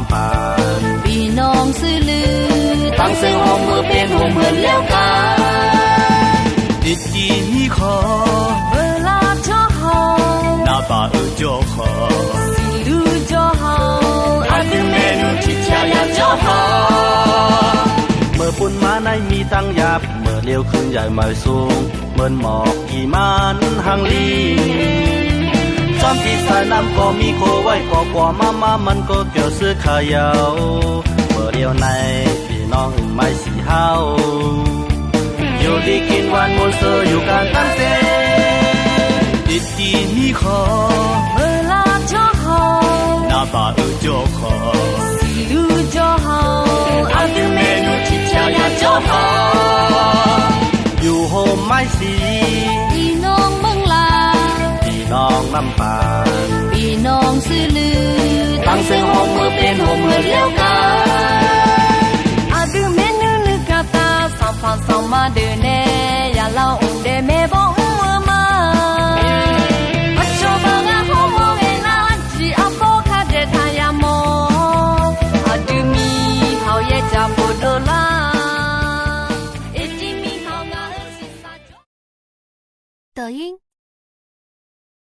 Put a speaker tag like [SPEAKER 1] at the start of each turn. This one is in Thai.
[SPEAKER 1] ำปา
[SPEAKER 2] งพี่น้อ
[SPEAKER 1] งซื้อ
[SPEAKER 2] ลือตั้งซื้อหงมือ
[SPEAKER 1] เป็นห
[SPEAKER 2] อมเหมือนแล้วกันดิดกีขอเวลาชอหอนาป่าเออจอขอสิดูจอหออันนึงเมนูที่ชายาจอหอเมื่อปุ่นมาในมีตั้งยับเมื่อเลี้ยวขึ้นใหญ่ไม่สูงเหมือนหมอกกี่มันหังลี 川比赛南国米
[SPEAKER 1] 国外国国
[SPEAKER 2] 妈妈们个就是卡哟，无聊奈
[SPEAKER 1] 比侬买喜好，
[SPEAKER 2] 有的今晚我说有干当些，弟弟你好，我拉就好，那把我就好，一路就好，
[SPEAKER 1] 阿弟妹路去跳呀就好，有
[SPEAKER 2] 好买喜，一路。ำปาน
[SPEAKER 1] พี่น้องซื้อลือ
[SPEAKER 2] ตั้งเสียงโฮมเมื่อเป็นโฮมเมื่อเลี้ยวกัน
[SPEAKER 1] อาดูเมนูนึกกาตาสองฟังสองมาเดินเนยาเล่าอุ่นเดเมบองมัวมาอัจฉบังอาโฮโมเอนาจีอาโปคาเดทายามออาดูมีเขาเยจาโปโดลาเอจิมีเขางาเอซิซา
[SPEAKER 3] 抖音、